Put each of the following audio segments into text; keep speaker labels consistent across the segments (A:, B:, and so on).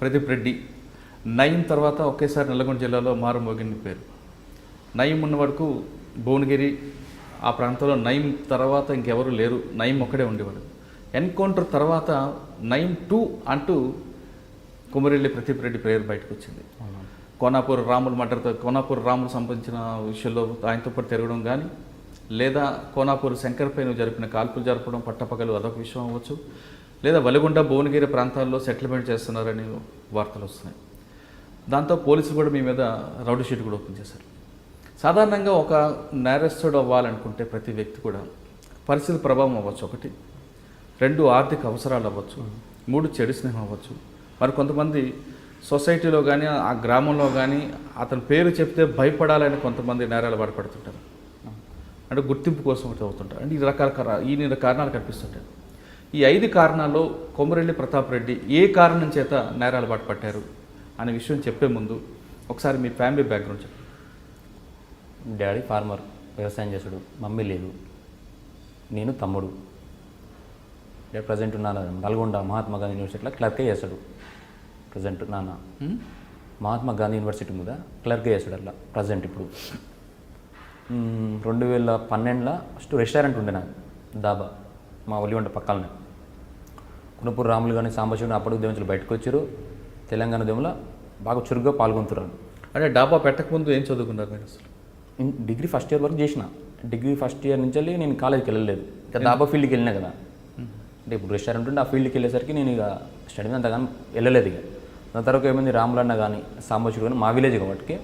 A: ప్రదీప్ రెడ్డి. నయం తర్వాత ఒకేసారి నల్గొండ జిల్లాలో మారుమోగింది పేరు. నయం ఉన్న వరకు భువనగిరి ఆ ప్రాంతంలో నయం తర్వాత ఇంకెవరు లేరు. నయం ఒక్కడే ఉండేవాడు. ఎన్కౌంటర్ తర్వాత నయం టూ అంటూ కుమరెల్లి ప్రదీప్ రెడ్డి పేరు బయటకు వచ్చింది కోనాపూర్ రాములు మర్డర్తో కోనాపూర్ రాములు సంబంధించిన విషయంలో ఆయనతో పాటు తిరగడం కానీ లేదా కోనాపూర్ శంకర్ పైన జరిపిన కాల్పులు జరపడం పట్టపగలు అదొక విషయం అవ్వచ్చు. లేదా వలిగొండ భువనగిరి ప్రాంతాల్లో సెటిల్మెంట్ చేస్తున్నారని వార్తలు వస్తున్నాయి. దాంతో పోలీసులు కూడా మీ మీద రౌడీ షీట్ కూడా ఓపెన్ చేశారు. సాధారణంగా ఒక నేరస్తుడు అవ్వాలనుకుంటే ప్రతి వ్యక్తి కూడా పరిస్థితి ప్రభావం అవ్వచ్చు ఒకటి రెండు ఆర్థిక అవసరాలు అవ్వచ్చు మూడు చెడు స్నేహం అవ్వచ్చు. మరి కొంతమంది సొసైటీలో కానీ ఆ గ్రామంలో కానీ అతని పేరు చెప్తే భయపడాలని కొంతమంది నేరాలు బాధపడుతుంటారు. అంటే గుర్తింపు కోసం ఒకటి అవుతుంటారు. అంటే ఈ రకాల కార- ఈ కారణాలు కనిపిస్తుంటాయి. ఈ ఐదు కారణాల్లో కొమరెల్లి ప్రతాప్ రెడ్డి ఏ కారణం చేత నేరాలు బాట పట్టారు అనే విషయం చెప్పే ముందు ఒకసారి మీ ఫ్యామిలీ బ్యాక్గ్రౌండ్ చెప్పండి.
B: డాడీ ఫార్మర్ వ్యవసాయం చేసాడు మమ్మీ లేదు నేను తమ్ముడు. ప్రజెంట్ ఉన్నాను నల్గొండ మహాత్మా గాంధీ యూనివర్సిటీలో క్లర్కే చేస్తాడు ప్రజెంట్ నాన్న? మహాత్మా గాంధీ యూనివర్సిటీ మీద క్లర్కే చేస్తాడు అట్లా ప్రజెంట్ ఇప్పుడు. రెండు వేల పన్నెండులో ఫస్ట్ రెస్టారెంట్ ఉండే నాకు దాబా మా ఒలివంట పక్కలనే కునపూర్ రాములు కానీ సాంబశివుని అప్పుడు ఉద్యమించులు బయటకు వచ్చారు. తెలంగాణ ఉద్యమంలో బాగా చురుగ్గా పాల్గొంటున్నారు.
A: అంటే డాబా పెట్టకముందు ఏం చదువుకున్నారు మీరు అసలు?
B: డిగ్రీ ఫస్ట్ ఇయర్ వరకు చేసిన. డిగ్రీ ఫస్ట్ ఇయర్ నుంచి వెళ్ళి నేను కాలేజ్కి వెళ్ళలేదు. ఇక దాబా ఫీల్డ్కి వెళ్ళినా కదా. అంటే ఇప్పుడు రెస్టారెంట్ ఉంటే ఆ ఫీల్డ్కి వెళ్ళేసరికి నేను ఇక స్టడీ మీద అంతగానో వెళ్ళలేదు ఇక. దాని తర్వాత ఏమైంది? రాములన్న కానీ సాంబశివుడు కానీ మా విలేజ్ కాబట్టి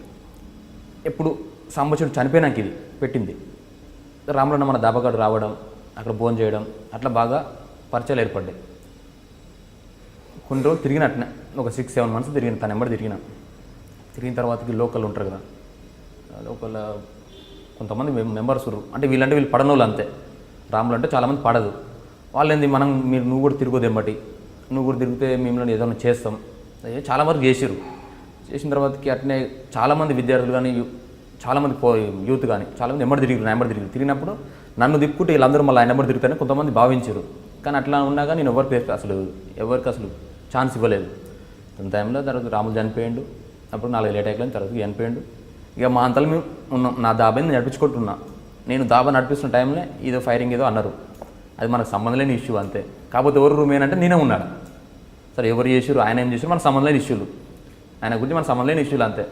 B: ఎప్పుడు సాంబశివుడు చనిపోయినాక ఇది పెట్టింది. రాములన్న మన దాబాకాడు రావడం అక్కడ భోజనం చేయడం అట్లా బాగా పరిచయాలు ఏర్పడ్డాయి. కొన్ని రోజులు తిరిగిన అట్నే ఒక సిక్స్ సెవెన్ మంత్స్ తిరిగిన తన నెంబర్ తిరిగిన. తిరిగిన తర్వాతకి లోకల్ ఉంటారు కదా. లోకల్ కొంతమంది మెంబర్స్ ఉర్రు. అంటే వీళ్ళంటే వీళ్ళు పడని వాళ్ళు అంతే. రాములు అంటే చాలామంది పడదు. వాళ్ళు ఏంది మనం మీరు నువ్వు కూడా తిరుగుదు ఎంబటి నువ్వు కూడా తిరిగితే మిమ్మల్ని ఏదైనా చేస్తాం. అదే చాలా వరకు చేసిరు చేసిన తర్వాతకి అట్నే చాలామంది విద్యార్థులు కానీ చాలామంది పో యూత్ కానీ చాలామంది నెంబర్ తిరిగి నెంబర్ తిరిగి తిరిగినప్పుడు నన్ను దిక్కుంటే వీళ్ళందరూ మళ్ళీ ఆ నెంబర్ తిరుగుతారని కొంతమంది భావించారు కానీ అట్లా ఉన్నాగా నేను ఎవరికి అసలు ఎవరికి అసలు ఛాన్స్ ఇవ్వలేదు. అంత టైంలో తర్వాత రాములు చనిపోయిండు. అప్పుడు నాలుగు లేట్ అయిపోయిన తర్వాత చనిపోయిండు. ఇక మా అంతలో మేము ఉన్నాం. నా దాబాని నేను నడిపించుకుంటున్నా. నేను దాబా నడిపిస్తున్న టైంలో ఏదో ఫైరింగ్ ఏదో అన్నారు. అది మనకు సంబంధం లేని ఇష్యూ అంతే. కాకపోతే ఎవరు రూమ్ ఏంటంటే నేనే ఉన్నాడు సరే ఎవరు చేసారు ఆయన ఏం చేసారు మనకు సంబంధం లేని ఇష్యూలు ఆయన గురించి మన సంబంధం లేని ఇష్యూలు అంతే.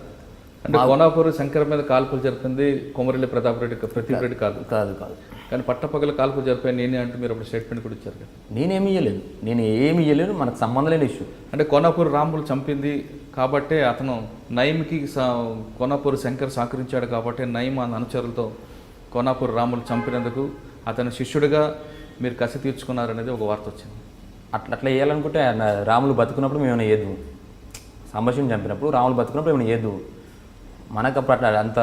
A: అంటే కోనాపూర్ శంకర్ మీద కాల్పులు జరిపింది కొమరెల్లి ప్రతాప్ రెడ్డి ప్రదీప్ రెడ్డి కాదు
B: కాదు కాదు.
A: కానీ పట్టపగల కాల్పులు జరిపాయి. నేనే అంటే మీరు అప్పుడు స్టేట్మెంట్ కూడా ఇచ్చారు కదా.
B: నేనేమి ఇయ్యలేదు. నేను ఏమి ఇయ్యలేదు. మనకు సంబంధం లేని ఇష్యూ
A: అంటే కోనాపూర్ రాములు చంపింది కాబట్టే అతను నయంకి సా- కోనాపూర్ శంకర్ సహకరించాడు కాబట్టి నయం అన్న అనుచరులతో కోనాపూర్ రాములు చంపినందుకు అతని శిష్యుడిగా మీరు కసి తీర్చుకున్నారనేది ఒక వార్త వచ్చింది.
B: అట్లా అట్లా వేయాలనుకుంటే ఆయన రాములు బతుకున్నప్పుడు మేము ఏదు సంభాషణ చంపినప్పుడు రాములు బతుకున్నప్పుడు మేము ఏదు మనకు అప్పుడు అట్లా అంత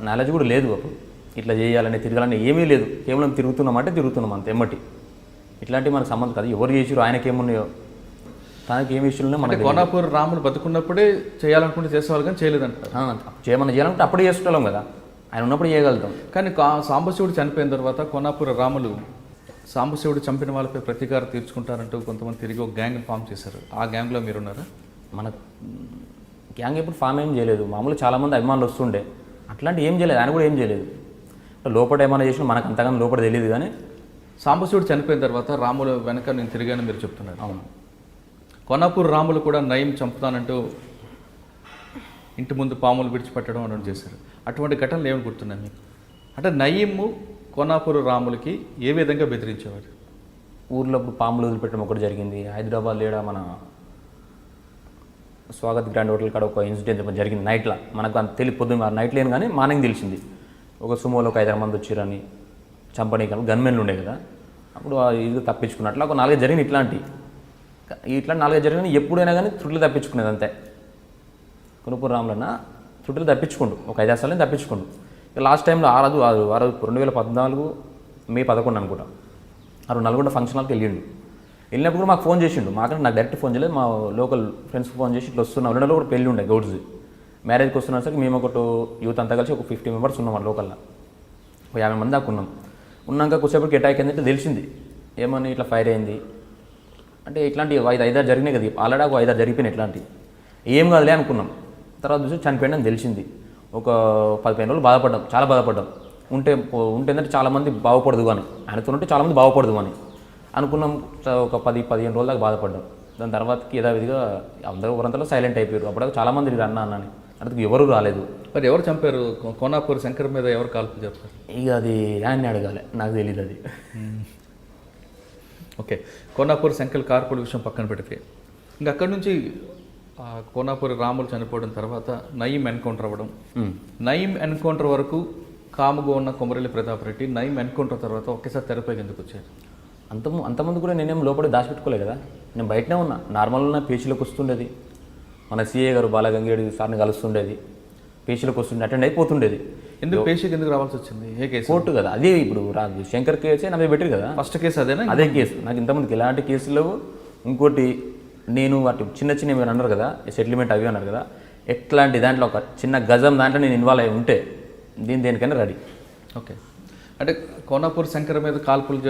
B: నాలెడ్జ్ కూడా లేదు అప్పుడు. ఇట్లా చేయాలని తిరగాలని ఏమీ లేదు. కేవలం తిరుగుతున్నాం అంటే తిరుగుతున్నాం అంత ఎమ్మటి. ఇట్లాంటివి మనకు సంబంధం కాదు. ఎవరు చేసిరు ఆయనకి ఏమున్నాయో తనకి ఏమి ఇష్యూలు మనకి
A: కోనాపూర్ రాములు బతుకున్నప్పుడే చేయాలనుకుంటే చేసేవాళ్ళు కానీ చేయలేదంటారు
B: చేయమని చేయాలంటే అప్పుడే చేసుకుంటాం కదా. ఆయన ఉన్నప్పుడు చేయగలుగుతాం.
A: కానీ కా- సాంబశివుడు చనిపోయిన తర్వాత కోనాపూర్ రాములు సాంబశివుడు చంపిన వాళ్ళపై ప్రతీకారం తీర్చుకుంటారంటూ కొంతమంది తిరిగి ఒక గ్యాంగ్ ఫామ్ చేశారు. ఆ గ్యాంగ్లో మీరున్నారా?
B: మన గ్యాంగ్ ఎప్పుడు ఫామ్ ఏం చేయలేదు. మామూలు చాలామంది అభిమానులు వస్తుండే. అట్లాంటి ఏం చేయలేదు. ఆయన కూడా ఏం చేయలేదు. లోపల ఏమైనా చేసినా మనకు అంతగానో లోపల తెలియదు కానీ
A: సాంబశివుడు చనిపోయిన తర్వాత రాములు వెనక నేను తిరిగాను మీరు చెప్తున్నారు.
B: అవును.
A: కొనాపూర్ రాములు కూడా నయం చంపుతానంటూ ఇంటి ముందు పాములు విడిచిపెట్టడం అని చేశారు. అటువంటి ఘటనలు ఏమి గుర్తున్నాయి మీకు? అంటే నయీము కొనాపూర్ రాములకి ఏ విధంగా బెదిరించేవాడు
B: ఊర్లో ఇప్పుడు పాములు వదిలిపెట్టడం ఒకటి జరిగింది. హైదరాబాద్ లేడా మన స్వాగత్ గ్రాండ్ హోటల్ కాడ ఒక ఇన్సిడెంట్ జరిగింది నైట్లో. మనకు అంత తెలియ పొద్దున్న నైట్ లేని కానీ మార్నింగ్ తెలిసింది. ఒక సుమోలో ఒక ఐదారు మంది వచ్చిరని చంపనీకి గన్మెన్లు ఉండే కదా అప్పుడు ఇది తప్పించుకున్నట్లు. ఒక నాలుగైదు జరిగింది ఇట్లాంటి. ఇట్లా నాలుగైదు జరిగిన ఎప్పుడైనా కానీ త్రుట్లు తప్పించుకునేది అంతే. కునుపూర్ రాములన్న త్రుట్లు తప్పించుకోండు ఒక ఐదు సార్లు తప్పించుకోండు. ఇక లాస్ట్ టైంలో ఆ రోజు ఆ రోజు రెండు వేల పద్నాలుగు మే పదకొండు అనుకుంటా. ఆ నల్గొండ ఫంక్షన్ హాల్కి వెళ్ళిండు. వెళ్ళినప్పుడు మాకు ఫోన్ చేసిండు. మాకంటే నాకు డైరెక్ట్ ఫోన్ చేయలేదు మా లోకల్ ఫ్రెండ్స్కి ఫోన్ చేసి ఇట్లా వస్తున్నా. రెండులో కూడా పెళ్ళి ఉండే గౌడ్స్ మ్యారేజ్కి వస్తున్నా సరికి మేము ఒకటి యూత్ అంతా కలిసి ఒక ఫిఫ్టీ మెంబర్స్ ఉన్నాం లోకల్లో ఒక యాభై మంది దాకా ఉన్నాం. ఉన్నాక కొద్దిసేపటికి అటాక్ ఏంటంటే తెలిసింది. ఏమని ఇట్లా ఫైర్ అయింది? అంటే ఇట్లాంటి ఐదు ఐదారు జరిగినాయి కదా. ఆల్రెడీ ఒక ఐదారు జరిగిపోయినాయి ఇట్లాంటి. ఏం కాదులే అనుకున్నాం. తర్వాత చూసి చనిపోయిందని తెలిసింది. ఒక పదిహేను రోజులు బాధపడ్డాం. చాలా బాధపడ్డాం. ఉంటే ఉంటే ఏంటంటే చాలామంది బాగుపడదు అని. ఆయనతో ఉంటే చాలామంది బాగుపడదు అని. అనుకున్నాం. ఒక పది పదిహేను రోజుల దాకా బాధపడ్డాం. దాని తర్వాతకి యథావిధిగా అందరూ ఊరంతలో సైలెంట్ అయిపోయారు. అప్పుడు చాలామంది ఇది అన్న అన్నని. అందుకు ఎవరు రాలేదు.
A: మరి ఎవరు చంపారు? కోనాపూర్ శంకర్ మీద ఎవరు కాల్పు చెప్పారు
B: ఇక అది ఆయన్ని అడగాలి. నాకు తెలియదు అది.
A: ఓకే. కోనాపూర్ శంకర్ కార్పొరేట్ విషయం పక్కన పెడితే ఇంకా అక్కడి నుంచి కోనాపూర్ రాములు చనిపోవడం తర్వాత నయీం ఎన్కౌంటర్ అవ్వడం. నయీం ఎన్కౌంటర్ వరకు కాముగా ఉన్న కొమరల్లి ప్రతాప్ రెడ్డి నయీం ఎన్కౌంటర్ తర్వాత ఒకేసారి తెరపైకి ఎందుకు వచ్చారు?
B: అంత అంతమంది కూడా నేనేం లోపల దాచిపెట్టుకోలే కదా. నేను బయటనే ఉన్నా. నార్మల్ ఉన్న పేచీలోకి వస్తుండేది. మన సీఏ గారు బాలగంగేడి సార్ని కలుస్తుండేది. పేచీలోకి వస్తుండే అటెండ్ అయిపోతుండేది.
A: ఎందుకు పేషీకి ఎందుకు రావాల్సి వచ్చింది? ఏ కేసు?
B: కోర్టు కదా అదే ఇప్పుడు రాజు శంకర్ కేసే నా మీద పెట్టారు కదా.
A: ఫస్ట్ కేసు అదేనా
B: అదే కేసు. నాకు ఇంతమందికి ఎలాంటి కేసులు ఇంకోటి నేను వాటి చిన్న చిన్న అన్నారు కదా సెటిల్మెంట్ అవి అన్నారు కదా ఎట్లాంటి దాంట్లో ఒక చిన్న గజం దాంట్లో నేను ఇన్వాల్వ్ అయి ఉంటే దీని దేనికైనా రెడీ.
A: ఓకే. అంటే కోనాపూర్ శంకర్ మీద కాల్పులు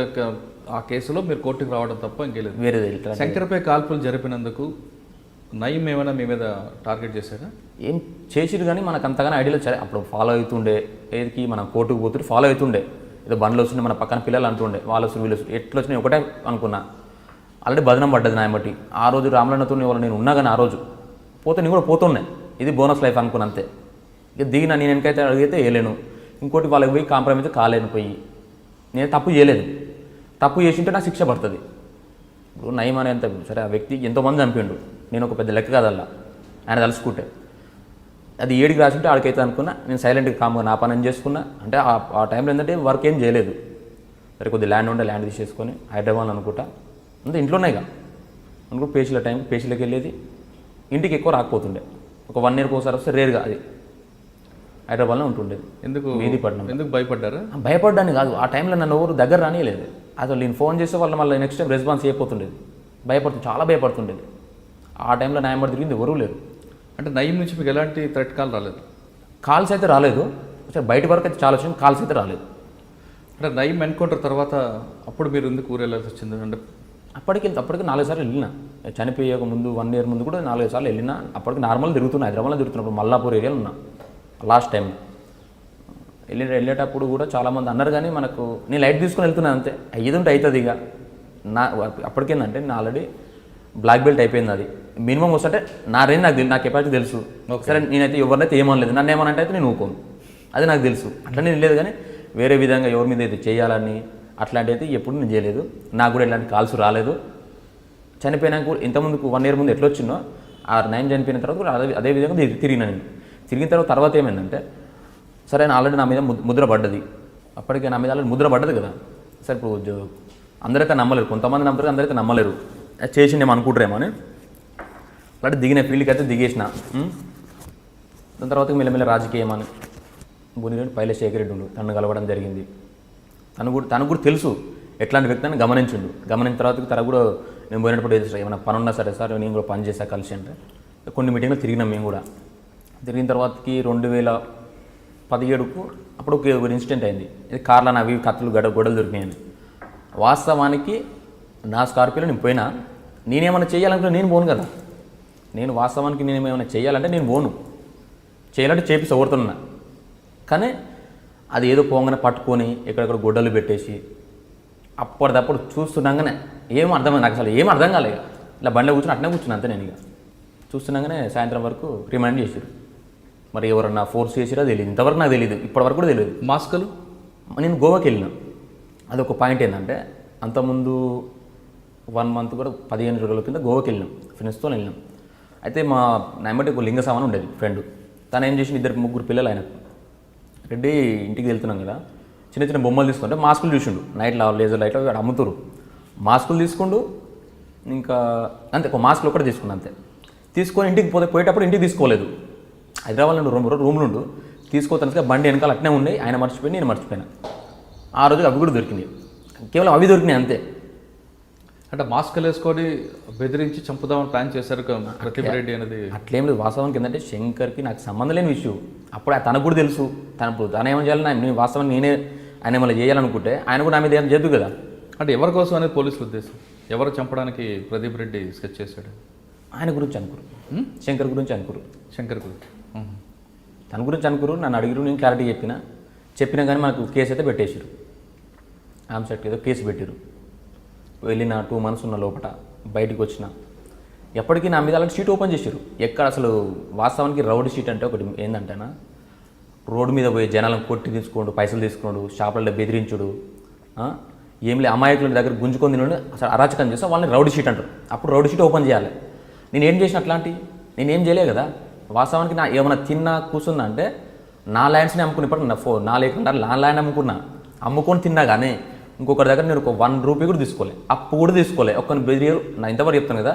A: ఆ కేసులో మీరు కోర్టుకు రావడం తప్ప ఇంకేలేదు
B: వేరేది ఇట్లా
A: శంకర్పై కాల్పులు జరిపినందుకు నయం ఏమైనా మీ మీద టార్గెట్ చేశారా?
B: ఏం చేసిరు కానీ మనకు అంతగానే ఐడియాలో సరే అప్పుడు ఫాలో అవుతుండే. ఏదికి మనం కోర్టుకు పోతుంటే ఫాలో అవుతుండే. ఏదో బండ్లు వస్తుండే మన పక్కన పిల్లలు అంటుండే. వాళ్ళు వస్తుంది వీళ్ళు వస్తుంది ఎట్లా వచ్చినాయి ఒకటే అనుకున్నా. ఆల్రెడీ బదనం పడ్డది నా బట్టి ఆ రోజు రామలన్నతో వాళ్ళు నేను ఉన్నా కానీ ఆ రోజు. పోతే నేను కూడా పోతున్నాయి ఇది బోనస్ లైఫ్ అనుకున్నా అంతే. ఇక దిగిన నేను వెనకైతే అడిగితే వేయలేను ఇంకోటి వాళ్ళకి పోయి కాంప్రమైజ్ కాలేను పోయి. నేను తప్పు చేయలేదు. తప్పు చేసింటే నాకు శిక్ష పడుతుంది. ఇప్పుడు నయం అనేంత సరే ఆ వ్యక్తి ఎంతోమంది చంపిండు నేను ఒక పెద్ద లెక్క కాదల్లా. ఆయన తలుసుకుంటే. అది ఏడికి రాసింటే ఆడికైతే అనుకున్నా నేను సైలెంట్గా కామ్గా నా పని చేసుకున్నా. అంటే ఆ ఆ టైంలో ఏంటంటే వర్క్ ఏం చేయలేదు. సరే కొద్ది ల్యాండ్ ఉండే ల్యాండ్ తీసేసుకొని హైదరాబాద్ అనుకుంటా. అంతే ఇంట్లోనే ఇక. అనుకో పేషీల టైం పేషీలకు వెళ్ళేది. ఇంటికి ఎక్కువ రాకపోతుండే. ఒక వన్ ఇయర్కి ఒకసారి వస్తే రేరుగా అది. హైదరాబాద్లో ఉంటుండేది
A: ఎందుకు
B: మెహదీపట్నం
A: ఎందుకు భయపడ్డారా?
B: ఆ, భయపడ్డాను కాదు. ఆ టైంలో నన్ను ఎవరు దగ్గర రానియలేదు. అసలు నేను ఫోన్ చేస్తే వాళ్ళు మళ్ళీ నెక్స్ట్ టైం రెస్పాన్స్ అయిపోతుండేది భయపడుతుంది చాలా భయపడుతుండేది. ఆ టైంలో నా ఎంబడి తిరిగింది ఎవరూ లేరు.
A: అంటే నయీం నుంచి మీకు ఎలాంటి థ్రెట్ కాల్ రాలేదు?
B: కాల్స్ అయితే రాలేదు. సరే బయట వరకు అయితే చాలా వచ్చింది కాల్స్ అయితే రాలేదు.
A: అంటే నయీం ఎన్కౌంటర్ తర్వాత అప్పుడు మీరు ఎందుకు ఊరు వెళ్ళాల్సి వచ్చింది? అంటే
B: అప్పటికి అప్పటికి నాలుగు సార్లు వెళ్ళిన. చనిపోయే ముందు వన్ ఇయర్ ముందు కూడా నాలుగు సార్లు వెళ్ళిన. అప్పటికి నార్మల్ తిరుగుతున్నా హైదరాబాద్లో తిరుగుతున్నప్పుడు మల్లాపూర్ ఏరియాలో ఉన్నా. లాస్ట్ టైం వెళ్ళి వెళ్ళేటప్పుడు కూడా చాలామంది అన్నారు కానీ మనకు నేను లైట్ తీసుకొని వెళ్తున్నాను అంతే. అయ్యేది ఉంటే అవుతుంది ఇక. నా అప్పటికేందంటే నేను ఆల్రెడీ బ్లాక్ బెల్ట్ అయిపోయింది అది. మినిమం వస్తుంటే నా రేంజ్ నాకు నా కెపాసిటీ తెలుసు. సరే నేనైతే ఎవరినైతే ఏమనలేదు నన్ను ఏమనంటే అయితే నేను ఊకోను. అది నాకు తెలుసు. అట్లా నేను లేదు కానీ వేరే విధంగా ఎవరి మీద అయితే చేయాలని అట్లాంటి అయితే ఎప్పుడు నేను చేయలేదు. నాకు కూడా ఇలాంటి కాల్స్ రాలేదు. చనిపోయినాక కూడా ఇంతకుముందుకు వన్ ఇయర్ ముందు ఎట్లా వచ్చినో ఆ నైన్ చనిపోయిన తర్వాత కూడా అదే అదే విధంగా తిరిగి- తిరిగినా నేను. తిరిగిన తర్వాత తర్వాత ఏమైందంటే సరే నా ఆల్రెడీ నా మీద ముద్ర- పడ్డది. అప్పటికే నా మీద ఆల్రెడీ ముద్ర పడ్డది కదా. సరే ఇప్పుడు అందరికీ నమ్మలేరు. కొంతమంది నమ్ముతారు అందరికీ నమ్మలేరు. అది అనుకుంటారేమో అని. అలాంటి దిగిన ఫీల్డ్కి అయితే దిగేసిన. దాని తర్వాత మెల్లమెల్ల రాజకీయం అని. బునిరెడ్డి పైల శేఖరెడ్డి ఉండు తను కలవడం జరిగింది. తను కూడా తనకు కూడా తెలుసు ఎట్లాంటి వ్యక్తి అని గమనించిండు. గమనించిన తర్వాత తన కూడా నేను పోయినప్పుడు ఏమైనా పని ఉన్నా సరే సార్ నేను కూడా పని చేశా కలిసి అంటే. కొన్ని మీటింగ్లు తిరిగినాం మేము కూడా. తిరిగిన తర్వాతకి రెండు వేల పదిహేడుకు అప్పుడు ఒక ఒక ఇన్సిడెంట్ అయింది. ఇది కార్లో అవి కత్తులు గడ గొడవలు దొరికినాయని. వాస్తవానికి నా స్కార్పియోలో నేను పోయినా నేనేమైనా చేయాలనుకుంటే నేను పోను కదా. నేను వాస్తవానికి నేను ఏమైనా చేయాలంటే నేను పోను. చేయాలంటే చేపిస్తా ఓడుతున్నా కానీ అది ఏదో పోగానే పట్టుకొని ఎక్కడెక్కడ గుడ్డలు పెట్టేసి అప్పటిదప్పుడు చూస్తుండగానే ఏం అర్థమైంది నాకు అసలు ఏం అర్థం కాలేదు. ఇలా బండిలో కూర్చుని అట్నే కూర్చున్నా అంతే నేను ఇక. చూస్తుండగానే సాయంత్రం వరకు రిమైండ్ చేసారు మరి ఎవరన్నా ఫోర్స్ చేసిరా తెలియదు ఇంతవరకు నాకు తెలియదు ఇప్పటివరకు కూడా తెలియదు
A: మాస్కులు?
B: నేను గోవాకి వెళ్ళిన. అదొక పాయింట్ ఏంటంటే అంతకుముందు వన్ మంత్ కూడా పదిహేను రోజుల కింద గోవాకి వెళ్ళినాం ఫ్రెండ్స్తో వెళ్ళినాం. అయితే మా నాయమటి ఒక లింగ సామాన్ ఉండేది ఫ్రెండ్. తను ఏం చేసింది ఇద్దరు ముగ్గురు పిల్లలు ఆయనకు రెడ్డి ఇంటికి వెళ్తున్నాం కదా చిన్న చిన్న బొమ్మలు తీసుకుంటే మాస్కులు చూసిండు. నైట్ లేజర్ లైట్లో అక్కడ అమ్ముతారు. మాస్కులు తీసుకుండు ఇంకా అంతే ఒక మాస్కులు ఒకటి తీసుకున్నాను అంతే. తీసుకొని ఇంటికి పోతే పోయేటప్పుడు ఇంటికి తీసుకోలేదు. హైదరాబాద్లో రూమ్ రూమ్లు ఉండు. తీసుకోతాను బండి వెనకాల అట్నే ఉన్నాయి ఆయన మర్చిపోయి నేను మర్చిపోయాను. ఆ రోజు అవి కూడా దొరికినాయి. కేవలం అవి దొరికినాయి అంతే.
A: అంటే మాస్కులు వేసుకొని బెదిరించి చంపుదామని ప్లాన్ చేశారు ప్రదీప్ రెడ్డి అనేది.
B: అట్లేం లేదు. వాస్తవానికి ఏంటంటే శంకర్కి నాకు సంబంధం లేని విషయం. అప్పుడు ఆ తనకు కూడా తెలుసు. తన తను ఏమని చేయాలి? నేను వాస్తవానికి నేనే ఆయన ఏమైనా చేయాలనుకుంటే ఆయన కూడా నా మీద ఏం చేయదు కదా.
A: అంటే ఎవరి కోసం అనేది పోలీసుల ఉద్దేశం? ఎవరు చంపడానికి ప్రదీప్ రెడ్డి స్కెచ్ చేశాడు?
B: ఆయన గురించి అనుకురు? శంకర్ గురించి అనుకురు.
A: శంకర్ గురు ఉహు.
B: తన గురించి అనుకురు. నన్ను అడిగిరు నేను క్లారిటీ చెప్పిన. చెప్పినా కానీ మనకు కేసు అయితే పెట్టేసారు. ఆమ్సెట్ ఏదో కేసు పెట్టారు. వెళ్ళిన టూ మంత్స్ ఉన్న లోపల బయటికి వచ్చిన ఎప్పటికీ నా మీద అలాంటి షీట్ ఓపెన్ చేశారు ఎక్కడ అసలు వాస్తవానికి రౌడ్ షీట్ అంటే ఒకటి ఏంటంటేనా రోడ్డు మీద పోయి జనాలను కొట్టి తీసుకోండు పైసలు తీసుకోండు షాపులలో బెదిరించుడు ఆ? ఏం లే అమాయకుల దగ్గర గుంజుకొని తినడు అసలు అరాచకం చేస్తే వాళ్ళని రౌడ్ షీట్ అంటారు. అప్పుడు రౌడ్ షీట్ ఓపెన్ చేయాలి. నేను ఏం చేసిన అట్లాంటి? నేనేం చేయలే కదా. వాస్తవానికి నా ఏమైనా తిన్నా కూర్చున్నా అంటే నా ల్యాండ్స్ని అమ్ముకుని ఇప్పుడు నా ఫో నా లేకుండా నా ల్యాండ్ అమ్ముకున్నా. అమ్ముకొని తిన్నా కానీ ఇంకొకరి దగ్గర నేను ఒక వన్ రూపీ కూడా తీసుకోలే. అప్పు కూడా తీసుకోలే. ఒక్కరిని బెదిరి నా ఇంతవరకు చెప్తాను కదా.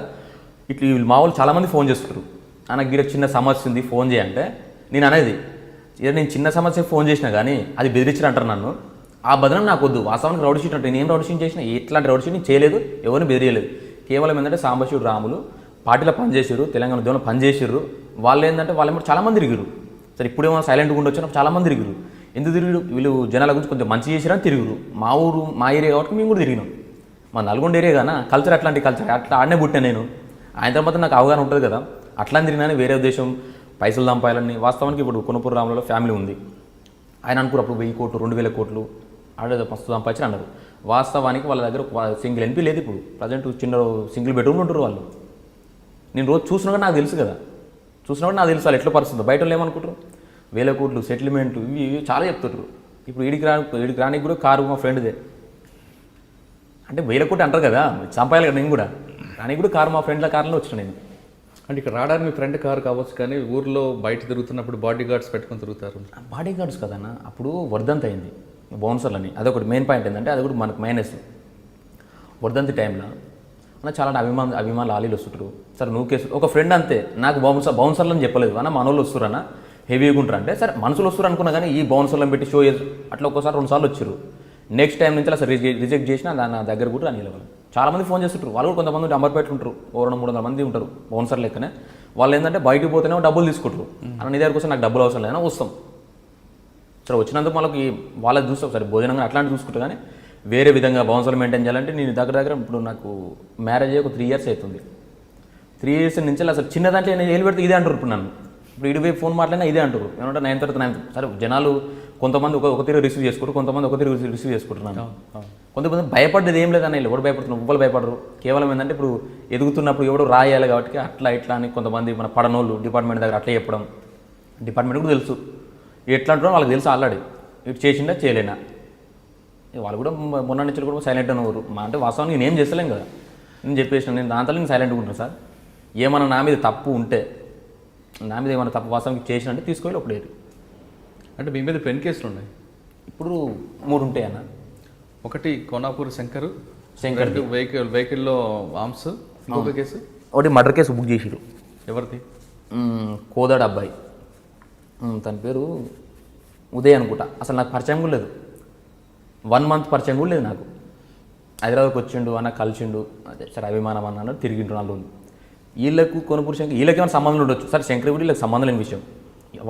B: ఇట్లా వీళ్ళు మా వాళ్ళు చాలామంది ఫోన్ చేస్తారు నాకు గిర చిన్న సమస్య ఉంది ఫోన్ చేయంటే నేను అనేది నేను చిన్న సమస్య ఫోన్ చేసినా కానీ అది బెదిరించిన అంటారు నన్ను. ఆ బదనం నాకు వద్దు. వాస్తవానికి రౌడ్ షీట్ అంటే నేను రౌడ్ షీట్ చేసిన ఎట్లాంటి రౌడ్ షీట్ చేయలేదు ఎవరిని బెదిరియలేదు. కేవలం ఏంటంటే సాంబశివుడు రాములు పార్టీలో పనిచేసారు తెలంగాణ ఉద్యమంలో పనిచేసారు వాళ్ళు ఏంటంటే వాళ్ళ మీద చాలామంది తిరిగిరు సరే ఇప్పుడేమో సైలెంట్గా ఉండొచ్చు చాలామంది తిరిగిరు ఎందుకు తిరిగిరు? వీళ్ళు జనాల గురించి కొంచెం మంచి చేసిరా తిరుగురు. మా ఊరు మా ఏరియా కాబట్టి మేము కూడా తిరిగినాం. మా నల్గొండ ఏరియా కానీ కల్చర్ అట్లాంటి కల్చర్ అట్లా ఆడనే పుట్టాను నేను. ఆయన తర్వాత నాకు అవగాహన ఉంటుంది కదా. అట్లా తిరిగినా వేరే ఉద్దేశం పైసలు దంపాయాలని వాస్తవానికి ఇప్పుడు కొనుపూరు రాములలో ఫ్యామిలీ ఉంది. ఆయన అనుకున్నారు అప్పుడు వెయ్యి కోట్లు రెండు వేల కోట్లు. ఆడేదో మస్తు సంపాదించి అన్నారు. వాస్తవానికి వాళ్ళ దగ్గర ఒక సింగిల్ ఎన్పీ లేదు ఇప్పుడు. ప్రజెంట్ చిన్న సింగిల్ బెడ్రూమ్లో ఉంటారు వాళ్ళు. నేను రోజు చూసినా కూడా నాకు తెలుసు కదా. చూసినా కూడా నాకు తెలుసు వాళ్ళు ఎట్లా పరిస్థితుందో బయట వాళ్ళు ఏమనుకుంటారు? వేల కోట్లు సెటిల్మెంట్ ఇవి ఇవి చాలా చెప్తుంటారు ఇప్పుడు ఈడికి రా ఈడికి రానికి కూడా కారు మా ఫ్రెండ్దే. అంటే వేల కోట్లు అంటారు కదా సంపాయాలి కదా నేను కూడా. రానికి కూడా కారు మా ఫ్రెండ్ల కార్లో వచ్చిన నేను.
A: అంటే ఇక్కడ రావడానికి మీ ఫ్రెండ్ కారు కావచ్చు కానీ ఊర్లో బయట తిరుగుతున్నప్పుడు బాడీ గార్డ్స్ పెట్టుకొని తిరుగుతారు.
B: బాడీ గార్డ్స్ కదన్న అప్పుడు వర్ధంతి అయింది బౌన్సర్లని. అదొకటి మెయిన్ పాయింట్ ఏంటంటే అది కూడా మనకు మైనస్. వర్ధంతి టైంలో అన్న చాలా అభిమాన అభిమానులు ఆలీలు వస్తుంటారు సరే నువ్వు కేసు ఒక ఫ్రెండ్ అంతే. నాకు బౌన్సర్ బౌన్సర్లని చెప్పలేదు. అన్న మనోళ్ళు వస్తురన్న హెవీగా ఉంటారు. అంటే సరే మనుషులు వస్తారు అనుకున్నా కానీ ఈ బౌన్సర్లను పెట్టి షో చేసి అట్లా ఒక్కోసారి రెండు సార్లు వచ్చారు. నెక్స్ట్ టైం నుంచి అసలు రిజెక్ట్ రిజెక్ట్ చేసిన దాని నా దగ్గర కూడా చాలా మంది ఫోన్ చేస్తుంటారు. వాళ్ళు కూడా కొంతమంది అంబర్పేట ఉంటారు. ఓ రెండు మూడు వందల మంది ఉంటారు బౌన్సర్ లెక్కనే. వాళ్ళు ఏంటంటే బయటికి పోతేనే డబ్బులు తీసుకుంటారు. అన్న నీ దగ్గర కోసం నాకు డబ్బులు అవసరం లేదని వస్తాం. సరే వచ్చినందుకు మనకి వాళ్ళకి చూస్తాం సరే భోజనం కానీ అట్లాంటి చూసుకుంటా కానీ వేరే విధంగా బౌన్సర్లు మెయింటైన్ చేయాలంటే నేను దగ్గర దగ్గర ఇప్పుడు నాకు మ్యారేజ్ అయ్యి ఒక త్రీ ఇయర్స్ అవుతుంది. త్రీ ఇయర్స్ నుంచి అసలు చిన్న దాంట్లో నేను ఏలు పెడితే ఇదే అంటారు ఇప్పుడు నన్ను. ఇప్పుడు ఇటువైపు ఫోన్ మాట్లాడినా ఇదే అంటారు. ఏమంటే నైన్ తర్వాత నైన్ సరే జనాలు కొంతమంది ఒక ఒక తీరు రిసీవ్ చేసుకుంటారు కొంతమంది ఒక తీరు రిసీవ్ చేసుకుంటున్నాను కొంతమంది భయపడ్డది ఏం లేదని ఎవరు భయపడుతున్నారు? ఉవ్వలు భయపడరు. కేవలం ఏంటంటే ఇప్పుడు ఎదుగుతున్నప్పుడు ఎవడు రాయాలి కాబట్టి అట్లా ఇట్లా అని కొంతమంది మన పడనోళ్ళు డిపార్ట్మెంట్ దగ్గర అట్లా చెప్పడం డిపార్ట్మెంట్ కూడా తెలుసు. ఎట్లా అంటారో వాళ్ళకి తెలుసు ఆల్రెడీ. ఇటు చేసిండా చేయలేనా? వాళ్ళు కూడా మొన్న నుంచి కూడా సైలెంట్ అనేవారు మా అంటే వాస్తవానికి నేను ఏం చేస్తలేం కదా. నేను చెప్పేసిన నేను దాంతో నేను సైలెంట్గా ఉంటాను సార్. ఏమన్నా నా మీద తప్పు ఉంటే నా మీద ఏమైనా తప్పు వాస్తవానికి చేసిన అంటే తీసుకొని ఒకటి
A: అంటే మీ మీద పెన్ కేసులు ఉన్నాయి?
B: ఇప్పుడు మూడు ఉంటాయి అన్న.
A: ఒకటి కోనాపూర్ శంకర్
B: శంకర్
A: వెహికల్ వెహికల్లో ఆర్మ్స్ ఇంకొక కేసు?
B: ఒకటి మర్డర్ కేసు బుక్ చేసిరు
A: ఎవరిది?
B: కోదాడ అబ్బాయి. తన పేరు ఉదయ్ అనుకుంటా. అసలు నాకు పరిచయం కూడా లేదు. వన్ మంత్ పరిచయం కూడా లేదు నాకు. హైదరాబాద్కి వచ్చిండు అన్న కలిసిండు. అదే సరే అభిమానం అన్నాడు తిరిగిండు నాలుగు వీళ్ళకు కొనుపూరు శంకర్ వీళ్ళకి ఏమైనా సంబంధం ఉండొచ్చు. సరే శంకర్ కూడా వీళ్ళకి సంబంధం లేని విషయం.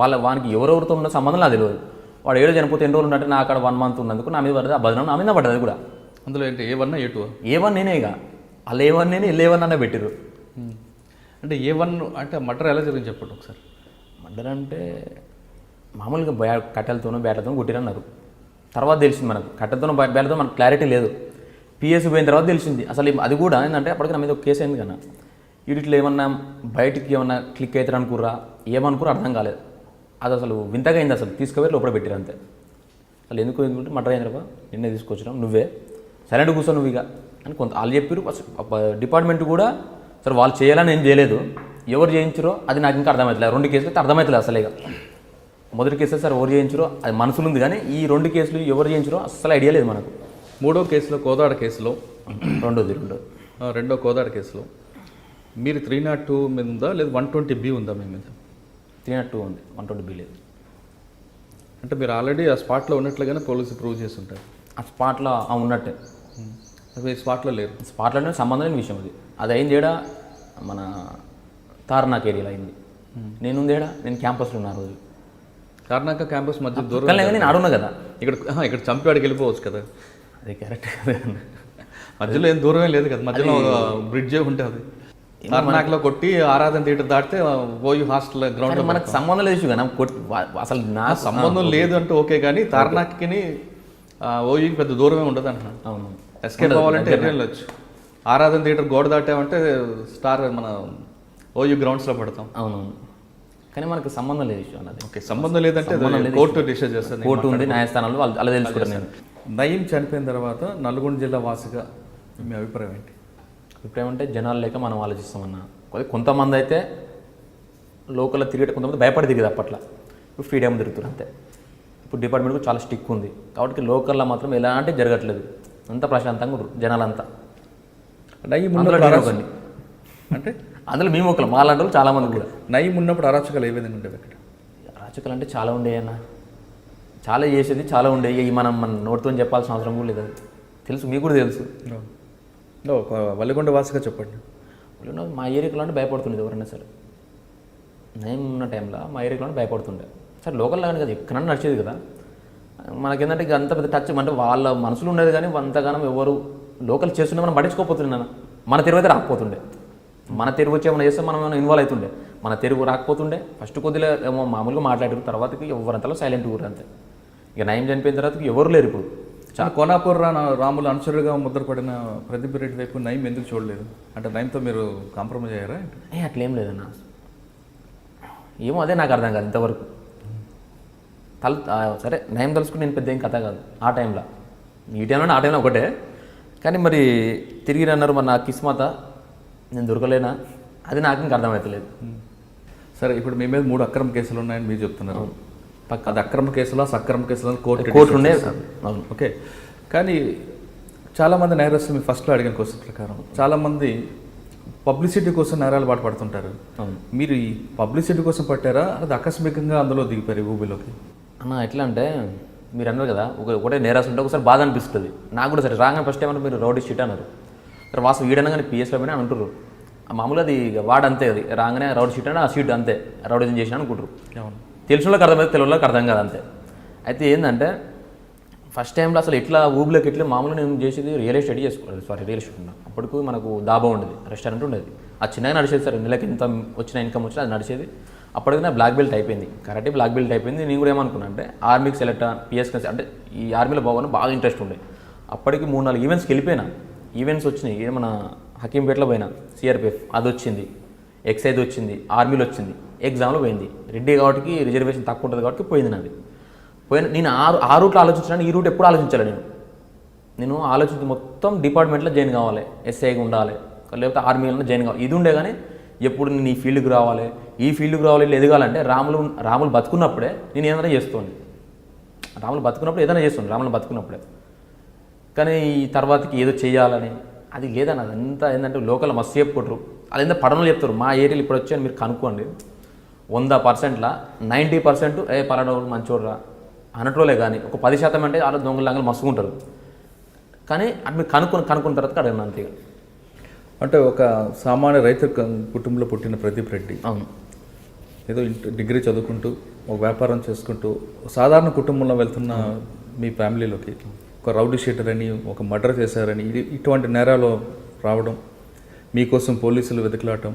B: వాళ్ళ వానికి ఎవరెవరితో ఉన్న సంబంధం నాకు తెలియదు. వాడు ఏడో చనిపోతే ఎన్ని రోజులు ఉన్నట్టు నా అక్కడ వన్ మంత్ ఉన్నందుకు నా మీద పడ్డది ఆ బదనం నా మీద పడ్డది అది కూడా.
A: అందులో ఏంటి? A one A two
B: A one నేనే ఇక. వాళ్ళు ఏ వన్ నేనే ఏ వన్ అన్న పెట్టిరు
A: అంటే ఏ వన్ అంటే మటర్ ఎలా జరిగింది చెప్పండి ఒకసారి.
B: మర్డర్ అంటే మామూలుగా బ్యా కట్టెలతోనో బ్యాట్లతోనో కొట్టిరన్నారు. తర్వాత తెలిసింది మనకు. కట్టెలతోనో బ్యాట్లతో మనకు క్లారిటీ లేదు. పిఎస్ పోయిన తర్వాత తెలిసింది. అసలు అది కూడా ఏంటంటే అప్పటికి నా మీద ఒక కేసు అయింది కన్నా వీటిలో ఏమన్నా బయటికి ఏమన్నా క్లిక్ అవుతారు అనుకుర్రా? ఏమనుకురా అర్థం కాలేదు. అది అసలు వింతగా అయింది అసలు. తీసుకుపోయి లోపల పెట్టిరు అంతే. అసలు ఎందుకు ఎందుకంటే మర్డర్ అయింది నిన్నే తీసుకొచ్చినాం నువ్వే. సైలెంట్ కూర్చో నువ్వు ఇక. అని కొంత వాళ్ళు చెప్పారు డిపార్ట్మెంట్ కూడా సరే వాళ్ళు చేయాలని ఏం చేయలేదు. ఎవరు చేయించారో అది నాకు ఇంకా అర్థమవుతలేదు రెండు కేసులు అయితే అర్థమవుతలేదు అసలు ఇక. మొదటి కేసు సార్ ఎవరు చేయించారో అది మనసులో ఉంది కానీ ఈ రెండు కేసులు ఎవరు చేయించారో అస్సలు ఐడియా లేదు మనకు.
A: మూడో కేసులో కోదాడ కేసులో
B: రెండోది రెండు
A: రెండో కోదాడ కేసులో మీరు త్రీ నాట్ టూ మీద ఉందా? లేదా వన్ ట్వంటీ బి ఉందా మీ మీద?
B: త్రీ నాట్ టూ ఉంది. వన్ ట్వంటీ బి లేదు.
A: అంటే మీరు ఆల్రెడీ ఆ స్పాట్లో ఉన్నట్లుగానే పోలీసు ప్రూవ్ చేసి ఉంటారు.
B: ఆ స్పాట్లో ఆ ఉన్నట్టే.
A: అవి స్పాట్లో లేరు.
B: స్పాట్లోనే సంబంధం లేని విషయం అది. అది అయింది ఏడా? మన తార్నాక్ ఏరియాలో అయింది. నేను ఏడా? నేను క్యాంపస్లో ఉన్న రోజు.
A: కర్ణాక క్యాంపస్ మధ్య దూరం
B: నేను ఆడున్నా కదా.
A: ఇక్కడ ఇక్కడ చంపేవాడికి వెళ్ళిపోవచ్చు కదా.
B: అది కరెక్ట్ కదా.
A: మధ్యలో ఏం దూరమే లేదు కదా. మధ్యలో బ్రిడ్జే ఉంటుంది. కర్ణాకలో కొట్టి ఆరాధన థియేటర్ దాటితే ఓయూ హాస్టల్ గ్రౌండ్
B: మనకు సంబంధం లేదు అసలు నా
A: సంబంధం లేదు అంటే ఓకే కానీ తార్నాక్కి ఓయూకి పెద్ద దూరమే ఉండదు అంటున్నాను
B: అవును.
A: ఎస్కేప్ అవ్వాలంటే వెళ్ళొచ్చు ఆరాధన థియేటర్ గోడ దాటామంటే స్టార్ మన ఓయూ గ్రౌండ్స్లో పడతాం.
B: అవునవును. కానీ మనకు సంబంధం లేదు ఇష్యూ అన్నది.
A: ఓకే సంబంధం లేదంటే. కోర్టు డిసైడ్ చేస్తుంది
B: కోర్టు ఉంది న్యాయస్థానంలో వాళ్ళు అలా తెలుసుకుంటాను
A: నయీం చనిపోయిన తర్వాత నల్గొండ జిల్లా వాసిగా మీ అభిప్రాయం ఏంటి?
B: ఇప్పుడు ఏమంటే జనాలు లేక మనం ఆలోచిస్తామన్న. కొద్ది- కొంతమంది అయితే లోకల్లో తిరిగేట కొంతమంది భయపడి తిరిగేది అప్పట్లో. ఇప్పుడు ఫ్రీడమ్ తిరుగుతారు అంతే. ఇప్పుడు డిపార్ట్మెంట్ కూడా చాలా స్టిక్ ఉంది. కాబట్టి లోకల్లో మాత్రం ఎలాంటి జరగట్లేదు. అంతా ప్రశాంతంగా జనాలంతా. ఒకడిని.
A: అంటే?
B: అందులో మేము ఒకరు మాలాంటి వాళ్ళు చాలామంది కూడా
A: నయీం ఉన్నప్పుడు అరాచకాలు ఏ విధంగా ఉండేవి అక్కడ?
B: అరాచకాలు అంటే చాలా ఉండేవి అన్న. చాలా చేసేది చాలా ఉండేవి. మనం మన నోటితో చెప్పాల్సిన అవసరం కూడా లేదు తెలుసు మీకు కూడా తెలుసు.
A: వల్లిగొండ వాసిగా చెప్పండి.
B: మా ఏరియాలో అంటే భయపడుతుండేది ఎవరైనా సరే. నేను ఉన్న టైంలో మా ఏరియాలో అంటే భయపడుతుండే. సరే లోకల్లో కానీ కదా ఎక్కడన్నా నడిచేది కదా. మనకేంటంటే ఇక అంత పెద్ద టచ్ అంటే వాళ్ళ మనసులో ఉండేది కానీ అంతగానం ఎవరు లోకల్ చేస్తుండే మనం పట్టించుకోకపోతుండే మన తెరువు అయితే రాకపోతుండే. మన తెరువు వచ్చి ఏమైనా చేస్తే మనం ఏమైనా ఇన్వాల్వ్ అవుతుండే. మన తెరువు రాకపోతుండే. ఫస్ట్ కొద్దిగా ఏమో మామూలుగా మాట్లాడారు. తర్వాతకి ఎవరంతలో సైలెంట్ ఊరు అంతే. ఇక నయం చనిపోయిన తర్వాత ఎవరు లేరు ఇప్పుడు.
A: కోనాపూర్ రా రాములు అనుచరుడుగా ముద్రపడిన ప్రదీప్ రెడ్డి వైపు నయం ఎందుకు చూడలేదు? అంటే నయంతో మీరు కాంప్రమైజ్ అయ్యారా?
B: ఏ అట్లేం లేదన్న. ఏమో అదే నాకు అర్థం కాదు ఇంతవరకు. తల సరే నయం తలుసుకుని నేను పెద్ద ఏం కథ కాదు ఆ టైంలో. ఈ టైంలో ఆ టైంలో ఒకటే. కానీ మరి తిరిగి అన్నారు మరి నా కిస్మత నేను దొరకలేనా? అది నాకు ఇంకా అర్థమవుతలేదు
A: సరే ఇప్పుడు మీ మీద మూడు అక్రమ కేసులు ఉన్నాయని మీరు చెప్తున్నారు. అది అక్రమ కేసులా సక్రమ కేసులా కోర్టు
B: కోర్టు ఉండే అవును
A: ఓకే. కానీ చాలామంది నేరస్తులు మీరు ఫస్ట్లో అడిగిన క్వశ్చన్ ప్రకారం చాలామంది పబ్లిసిటీ కోసం నేరాలు బాట పడుతుంటారు.
B: అవును.
A: మీరు ఈ పబ్లిసిటీ కోసం పట్టారా? అది ఆకస్మికంగా అందులో దిగిపోయారు ఊబిలోకి
B: అన్న ఎట్లా అంటే మీరు అన్నారు కదా ఒక ఒకటే నేరాసు ఉంటే ఒకసారి బాధ అనిపిస్తుంది. నాకు కూడా సరే రాగానే ఫస్ట్ ఏమన్నా మీరు రౌడీ షీట్ అన్నారు. సరే వాసు వీడన్నా కానీ పిఎస్లో పోయినా అంటారు ఆ మామూలుగా అది వాడు అంతే అది. రాగానే రౌడీ షీట్ అని ఆ షీట్ అంతే. రౌడీజం చేసిన అనుకుంటారు. తెలిసిన వాళ్ళకి అర్థమైతే తెలియని వాళ్ళకి అర్థం కాదు అంతే. అయితే ఏంటంటే ఫస్ట్ టైంలో అసలు ఎట్లా ఊబిలోకి ఎట్లా మామూలుగా నేను చేసేది రియల్ ఎస్టేట్ చేసుకోలేదు సారీ రియల్ ఎస్టేట్ ఉన్నా అప్పటికి మనకు దాబా ఉండేది రెస్టారెంట్ ఉండేది. ఆ చిన్నగా నడిచేది సార్ నెలకి ఎంత వచ్చిన ఇన్కమ్ వచ్చినా అది నడిచేది. అప్పటికి నా బ్లాక్ బెల్ట్ అయిపోయింది. కరెక్ట్ బ్లాక్ బెల్ట్ అయిపోయింది. నేను కూడా ఏమనుకున్నా అంటే ఆర్మీకి సెలెక్ట్ పిఎస్కి అంటే ఈ ఆర్మీలో బాగా బాగా ఇంట్రెస్ట్ ఉండే. అప్పటికి మూడు నాలుగు ఈవెంట్స్కి వెళ్ళిపోయినా. ఈవెంట్స్ వచ్చినాయి మన హకీంపేటలో పోయినా సిఆర్పిఎఫ్ అది వచ్చింది ఎక్సైజ్ వచ్చింది ఆర్మీలో వచ్చింది. ఎగ్జామ్లో పోయింది. రెడ్డి కాబట్టి రిజర్వేషన్ తక్కువ ఉంటుంది కాబట్టి పోయింది నాది. పోయిన నేను ఆ ఆ రూట్లో ఆలోచించాను ఈ రూట్ ఎప్పుడు ఆలోచించాలి నేను. నేను ఆలోచించి మొత్తం డిపార్ట్మెంట్లో జాయిన్ కావాలి. ఎస్ఐగా ఉండాలి. లేకపోతే ఆర్మీలో జాయిన్ కావాలి. ఇది ఉండే కానీ ఎప్పుడు నేను ఈ ఫీల్డ్కి రావాలి? ఈ ఫీల్డ్కి రావాలి ఎదగాలంటే రాములు రాములు బతుకున్నప్పుడే నేను ఏదైనా చేస్తుంది. రాములు బతుకున్నప్పుడు ఏదైనా చేస్తాను రాములు బతుకున్నప్పుడే. కానీ ఈ తర్వాతకి ఏదో చేయాలని అది లేదని అదంతా ఏంటంటే లోకల్ మస్తు చెప్పుకుంటారు. అదేందో పడనలు చెప్తారు. మా ఏరియాలో ఇప్పుడు వచ్చి అని మీరు కనుక్కోండి. వంద పర్సెంట్ల నైంటీ పర్సెంట్ ఏ పలానోడు మంచోడ్రా అనట్రోలే కానీ ఒక పది శాతం అంటే వాళ్ళు దొంగలు లంగలు మస్తుగా ఉంటారు కానీ అది మీరు కనుక్కొని కనుక్కున్న తర్వాత అడగను అంతే.
A: అంటే ఒక సామాన్య రైతు కుటుంబంలో పుట్టిన ప్రదీప్ రెడ్డి
B: అవును.
A: ఏదో ఇంట- డిగ్రీ చదువుకుంటూ ఒక వ్యాపారం చేసుకుంటూ సాధారణ కుటుంబంలో వెళ్తున్న మీ ఫ్యామిలీలోకి ఒక రౌడీ షీటర్ అని ఒక మర్డర్ చేశారని ఇటువంటి నేరాలు రావడం మీకోసం పోలీసులు వెతుకులాటం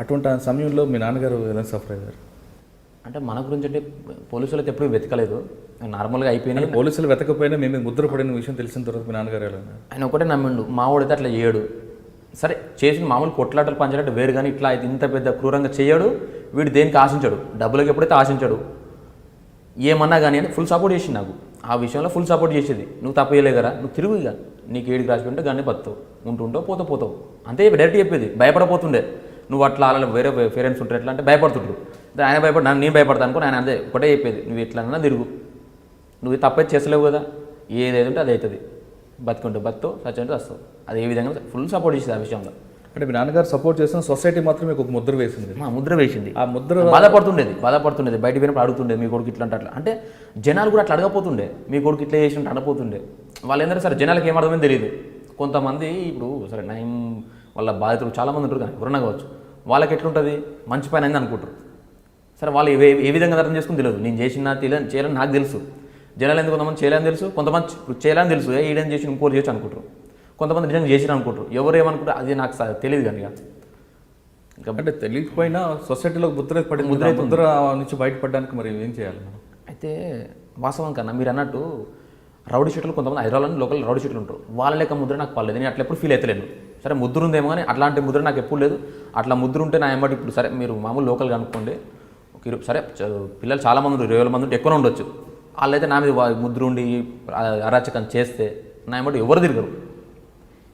A: అటువంటి ఆ సమయంలో మీ నాన్నగారు ఎలా సఫర్ అయ్యారు?
B: అంటే మన గురించి అంటే పోలీసులు అయితే ఎప్పుడూ వెతకలేదు. నార్మల్గా అయిపోయినాయి
A: పోలీసులు వెతకపోయినా మేము ముద్ర పడిన విషయం తెలిసిన తర్వాత మీ నాన్నగారు ఎలా?
B: ఆయన ఒకటే నమ్మిండు. మావాడైతే అట్లా చేయడు. సరే చేసిన మామూలు కొట్లాటలు పంచాలంటే వేరు కానీ ఇట్లా అయితే ఇంత పెద్ద క్రూరంగా చేయడు. వీడు దేనికి ఆశించాడు? డబ్బులకి ఎప్పుడైతే ఆశించాడు? ఏమన్నా కానీ అని ఫుల్ సపోర్ట్ చేసింది నాకు. ఆ విషయంలో ఫుల్ సపోర్ట్ చేసేది. నువ్వు తప్పు చేయలే కదా నువ్వు తిరుగు ఇక. నీకు ఏడికి రాసి ఉంటే గానే బతావు ఉంటుంటావు పోతావు పోతావు. అంతే డైరెక్ట్ చెప్పేది. భయపడపోతుండే. నువ్వు అట్లా అలా వేరే పేరెంట్స్ ఉంటారు ఎట్లా అంటే భయపడుతుంటారు ఆయన భయపడి నన్ను నేను భయపడతాను అనుకో ఆయన అదే ఒకటే చెప్పేది నువ్వు ఎట్లన్నా తిరుగు. నువ్వు తప్పైతే చేసలేవు కదా. ఏదైతే ఉంటే అది అవుతుంది బతుకుంటే బతుకు సచ్చంటే వస్తావు అది ఏ విధంగా ఫుల్ సపోర్ట్ చేసేది ఆ విషయంలో.
A: అంటే మీ నాన్నగారు సపోర్ట్ చేసిన సొసైటీ మాత్రం మీకు ఒక ముద్ర వేసింది.
B: మా ముద్ర వేసింది.
A: ఆ ముద్ర
B: బాధపడుతుండేది బాధపడుతుండేది. బయట పోయినప్పుడు అడుగుతుండే మీ కొడుకు ఇట్లా అంటే అట్లా. అంటే జనాలు కూడా అట్లా అడగపోతుండే మీ కొడుకు ఇట్లా చేసినట్టు అడగపోతుండే. వాళ్ళు ఏంటంటే సరే జనాలకి ఏమర్థమైంది తెలియదు కొంతమంది ఇప్పుడు సరే నయం వాళ్ళ బాధితులు చాలామంది ఉంటారు కానీ ఎవరన్నా కావచ్చు. వాళ్ళకి ఎట్లుంటుంది? మంచి పని అయింది అనుకుంటారు. సరే వాళ్ళు ఏ ఏ విధంగా అర్థం చేసుకుని తెలియదు. నేను చేసిన తెలియని చేయాలని నాకు తెలుసు. జనాలు ఎందుకు కొంతమంది చేయాలని తెలుసు? కొంతమంది చేయాలని తెలుసు. ఏ ఈడని చేసి ఇంకోటి చేయొచ్చు అనుకుంటారు? కొంతమంది నిజంగా చేసిన అనుకుంటారు. ఎవరు ఏమనుకుంటారు అది నాకు తెలియదు కానీ ఇక.
A: అంటే తెలియకపోయినా సొసైటీలో ముద్ర పడింది. ముద్ర ముద్ర నుంచి బయటపడడానికి మరి ఏం చేయాలి
B: అయితే వాస్తవం కన్నా మీరు అన్నట్టు రౌడీ షీట్లు కొంతమంది హైదరాబాద్ లోకల్ రౌడీ షీట్లు ఉంటారు. వాళ్ళ లెక్క ముద్ర నాకు పర్లేదు నేను అట్లా ఎప్పుడు ఫీల్ అవుతలేను సరే ముద్ర ఉందేమో కానీ అట్లాంటి ముద్ర నాకు ఎప్పుడు లేదు. అట్లా ముద్ర ఉంటే నా ఏమంటే ఇప్పుడు సరే మీరు మామూలు లోకల్ కనుక్కోండి. ఒక సరే పిల్లలు చాలామంది ఇరవై వేల మంది ఉంటే ఎక్కువ ఉండొచ్చు. వాళ్ళైతే నా మీద వా- ముద్ర ఉండి అరాచకం చేస్తే నా ఏమంటే ఎవరు తిరగరు.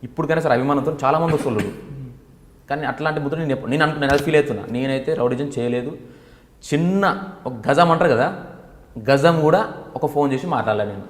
B: ఇప్పటికైనా సరే అభిమానంతో చాలామంది వస్తున్నారు కానీ అట్లాంటి ముద్ర నేను నేను అనుకున్నా నేను అది ఫీల్ అవుతున్నా. నేనైతే రౌడిజం చేయలేదు. చిన్న ఒక గజం అంటారు కదా గజం కూడా ఒక ఫోన్ చేసి మాట్లాడాలి నేను.